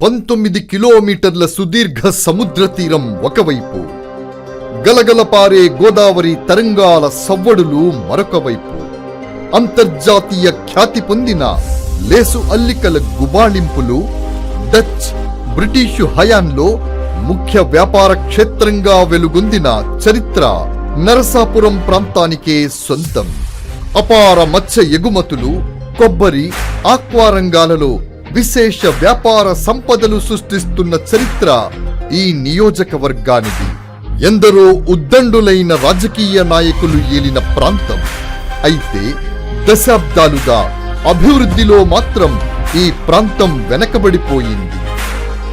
పంతొమ్మిది కిలోమీటర్ల సుదీర్ఘ సముద్ర తీరం ఒకవైపు గలగలపారే గోదావరి తరంగాల సవ్వడులు మరొక వైపు. అంతర్జాతీయ ఖ్యాతి పొందిన లేసు అల్లికల గుబాళింపులు డచ్ బ్రిటిషు హయాంలో ముఖ్య వ్యాపార క్షేత్రంగా వెలుగొందిన చరిత్ర నరసాపురం ప్రాంతానికే సొంతం. అపార మత్స్య ఎగుమతులు కొబ్బరి ఆక్వా రంగాలలో విశేష వ్యాపార సంపదలు సృష్టిస్తున్న చరిత్ర ఈ నియోజకవర్గానిది. ఎందరో ఉద్దండులైన రాజకీయ నాయకులు ఏలిన ప్రాంతం. అయితే దశాబ్దాలుగా అభివృద్ధిలో మాత్రం ఈ ప్రాంతం వెనకబడిపోయింది.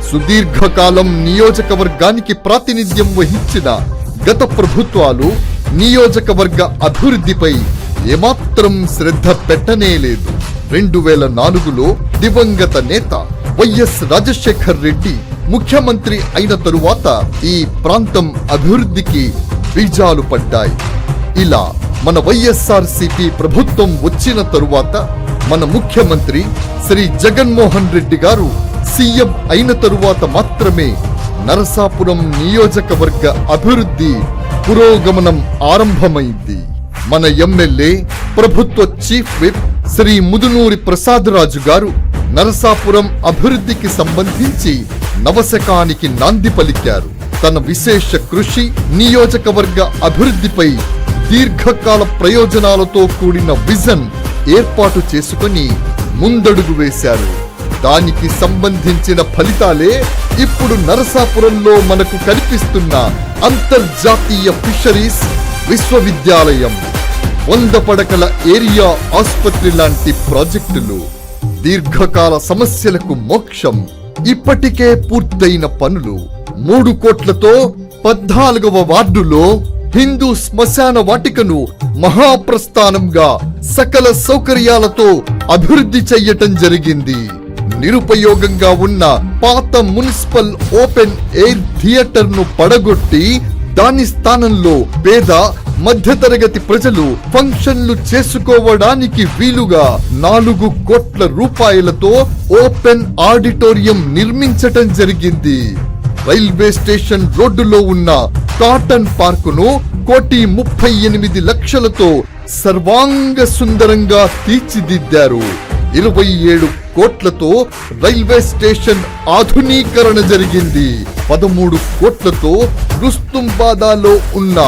సుదీర్ఘకాలం నియోజకవర్గానికి ప్రాతినిధ్యం వహించిన గత ప్రభుత్వాలు నియోజకవర్గ అభివృద్ధిపై ఏమాత్రం శ్రద్ధ పెట్టనే లేదు. రెండు వేల నాలుగులో దివంగత నేత వైఎస్ రాజశేఖర్ రెడ్డి ముఖ్యమంత్రి అయిన తరువాత ఈ ప్రాంతం అభివృద్ధికి బీజాలు పడ్డాయి. ఇలా మన వైఎస్ఆర్ ప్రభుత్వం వచ్చిన తరువాత మన ముఖ్యమంత్రి శ్రీ జగన్మోహన్ రెడ్డి గారు సీఎం అయిన తరువాత మాత్రమే నరసాపురం నియోజకవర్గ అభివృద్ధి పురోగమనం ఆరంభమైంది. మన ఎమ్మెల్యే ప్రభుత్వ చీఫ్ విప్ శ్రీ ముదునూరి ప్రసాదరాజు గారు నరసాపురం అభివృద్ధికి సంబంధించి నవశకానికి నాంది పలికారు. తన విశేష కృషి నియోజకవర్గ అభివృద్ధిపై దీర్ఘకాల ప్రయోజనాలతో కూడిన విజన్ ఏర్పాటు చేసుకొని ముందడుగు వేశారు. దానికి సంబంధించిన ఫలితాలే ఇప్పుడు నరసాపురంలో మనకు కనిపిస్తున్న అంతర్జాతీయ ఫిషరీస్ విశ్వవిద్యాలయం. వంద పడకల ఏరియా ఆసుపత్రి లాంటి ప్రాజెక్టులు దీర్ఘకాల సమస్యలకు మోక్షం ఇప్పటికే పూర్తయిన పనులు. మూడు కోట్లతో పద్నాలుగవ వార్డులో హిందూ శ్మశాన వాటికను మహాప్రస్థానంగా సకల సౌకర్యాలతో అభివృద్ధి చెయ్యటం జరిగింది. నిరుపయోగంగా ఉన్న పాత మున్సిపల్ ఓపెన్ ఎయిర్ థియేటర్ను పడగొట్టి దాని స్థానంలో పేద మధ్యతరగతి ప్రజలు ఫంక్షన్లు చేసుకోవడానికి వీలుగా నాలుగు కోట్ల రూపాయలతో ఓపెన్ ఆడిటోరియం నిర్మించటం జరిగింది. రైల్వే స్టేషన్ రోడ్డులో ఉన్న కాటన్ పార్కును కోటి ముప్పై ఎనిమిది లక్షలతో సర్వాంగ సుందరంగా తీర్చిదిద్దారు. ఇరవై ఏడు కోట్లతో రైల్వే స్టేషన్ ఆధునీకరణ జరిగింది. పదమూడు కోట్లతో రుస్తుంబాదాలో ఉన్న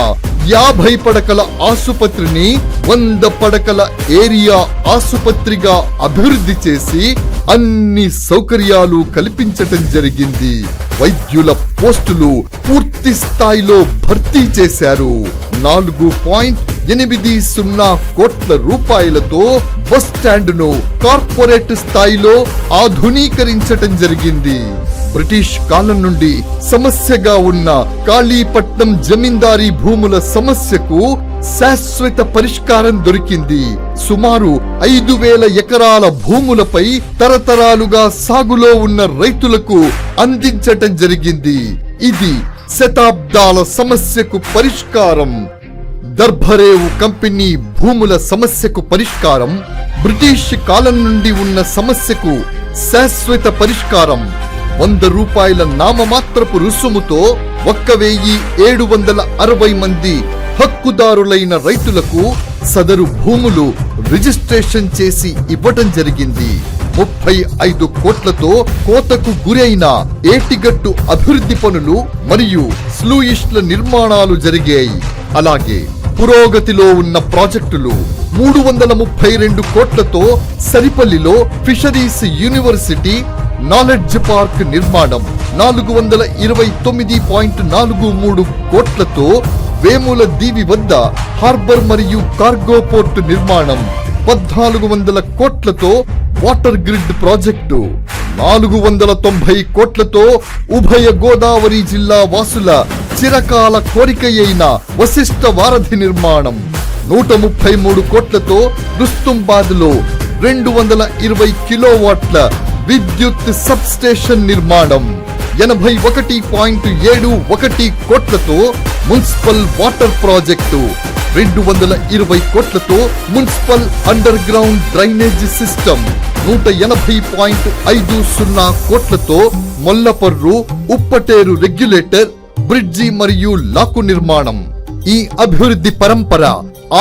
యాభై పడకల ఆసుపత్రిని వంద పడకల ఏరియా ఆసుపత్రిగా అభివృద్ధి చేసి అన్ని సౌకర్యాలు కల్పించటం జరిగింది. వైద్యుల పోస్టులు పూర్తి స్థాయిలో భర్తీ చేశారు. నాలుగు పాయింట్ ఎనిమిది సున్నా కోట్ల రూపాయలతో బస్ స్టాండ్ను కార్పొరేట్ స్థాయిలో ఆధునీకరించటం జరిగింది. బ్రిటిష్ కాలం నుండి సమస్యగా ఉన్న కాళీపట్నం జమీందారీ భూముల సమస్యకు శాశ్వత పరిష్కారం దొరికింది. సుమారు ఐదు వేల ఎకరాల భూములపై తరతరాలుగా సాగులో ఉన్న రైతులకు అందించటం జరిగింది. ఇది శతాబ్దాల సమస్యకు పరిష్కారం. దర్భరేవు కంపెనీ భూముల సమస్యకు పరిష్కారం. బ్రిటిష్ కాలం నుండి ఉన్న సమస్యకు శాశ్వత పరిష్కారం. వంద రూపాయల నామమాత్రపు రుసుముతో ఒక్క వెయ్యి ఏడు వందల అరవై మంది హక్కుదారులైన రైతులకు సదరు భూములు రిజిస్ట్రేషన్ చేసి ఇవ్వటం జరిగింది. ముప్పై ఐదు కోట్లతో కోతకు గురైన ఏటిగట్టు అభివృద్ధి పనులు మరియు స్లూయిష్ల నిర్మాణాలు జరిగాయి. అలాగే పురోగతిలో ఉన్న ప్రాజెక్టులు మూడు వందల ముప్పై రెండు కోట్లతో సరిపల్లిలో ఫిషరీస్ యూనివర్సిటీ నాలెడ్జ్ పార్క్ నిర్మాణం నాలుగు వందల ఇరవై తొమ్మిది పాయింట్ నాలుగు మూడు కోట్లతో వేముల దీవి వద్ద హార్బర్ మరియు కార్గో పోర్టు నిర్మాణం పద్నాలుగు వందల కోట్లతో వాటర్ గ్రిడ్ ప్రాజెక్టు నాలుగు వందల తొంభై కోట్లతో ఉభయ గోదావరి జిల్లా వాసుల చిరకాల కోరికయైన వశిష్ట వారధి నిర్మాణం నూట ముప్పై మూడు కోట్లతో రుస్తుంబాద్లో రెండు వందల ఇరవై కిలోవాట్ల విద్యుత్ సబ్ స్టేషన్ నిర్మాణం. ఎనభై ఒకటి పాయింట్ ఏడు ఒకటి కోట్లతో మున్సిపల్ వాటర్ ప్రాజెక్టు. రెండు వందల ఇరవై కోట్లతో municipal underground drainage system నూట ఎనభై పాయింట్ ఐదు సున్నా కోట్లతో మొల్లపర్రు ఉప్పటేరు రెగ్యులేటర్ బ్రిడ్జి మరియు లాకు నిర్మాణం. ఈ అభివృద్ధి పరంపర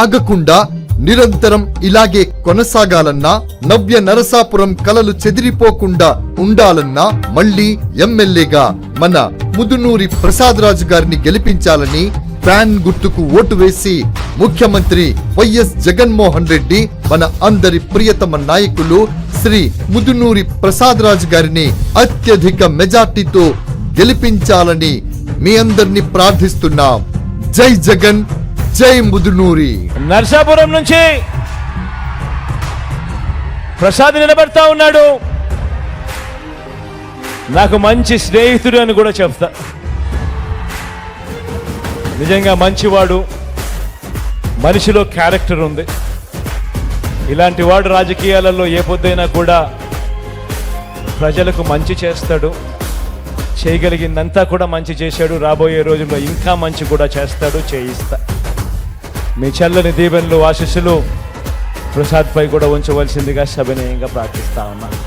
ఆగకుండా నిరంతరం ఇలాగే కొనసాగాలన్నా నవ్య నరసాపురం కలలు చెదిరిపోకుండా ఉండాలన్నా మళ్ళీ ఎమ్మెల్యేగా మన ముదునూరి ప్రసాద్ రాజు గారిని గెలిపించాలని ఫ్యాన్ గుర్తుకు ఓటు వేసి ముఖ్యమంత్రి వైఎస్ జగన్మోహన్ రెడ్డి మన అందరి ప్రియతమ నాయకులు శ్రీ ముదునూరి ప్రసాద్ రాజు గారిని అత్యధిక మెజార్టీతో గెలిపించాలని మీ అందరినీ ప్రార్థిస్తున్నాం. జై జగన్ జై ముదునూరి. నర్సాపురం నుంచి ప్రసాద్ నిలబడతా ఉన్నాడు. నాకు మంచి స్నేహితుడు అని కూడా చెప్తా. నిజంగా మంచివాడు మనిషిలో క్యారెక్టర్ ఉంది. ఇలాంటి వాడు రాజకీయాలలో ఏ పొద్దైనా కూడా ప్రజలకు మంచి చేస్తాడు. చేయగలిగిందంతా కూడా మంచి చేశాడు. రాబోయే రోజుల్లో ఇంకా మంచి కూడా చేస్తాడు చేయిస్తా. మీ చల్లని దీవెనలు ఆశీస్సులు ప్రసాద్పై కూడా ఉంచవలసిందిగా సవినయంగా ప్రార్థిస్తా ఉన్నాను.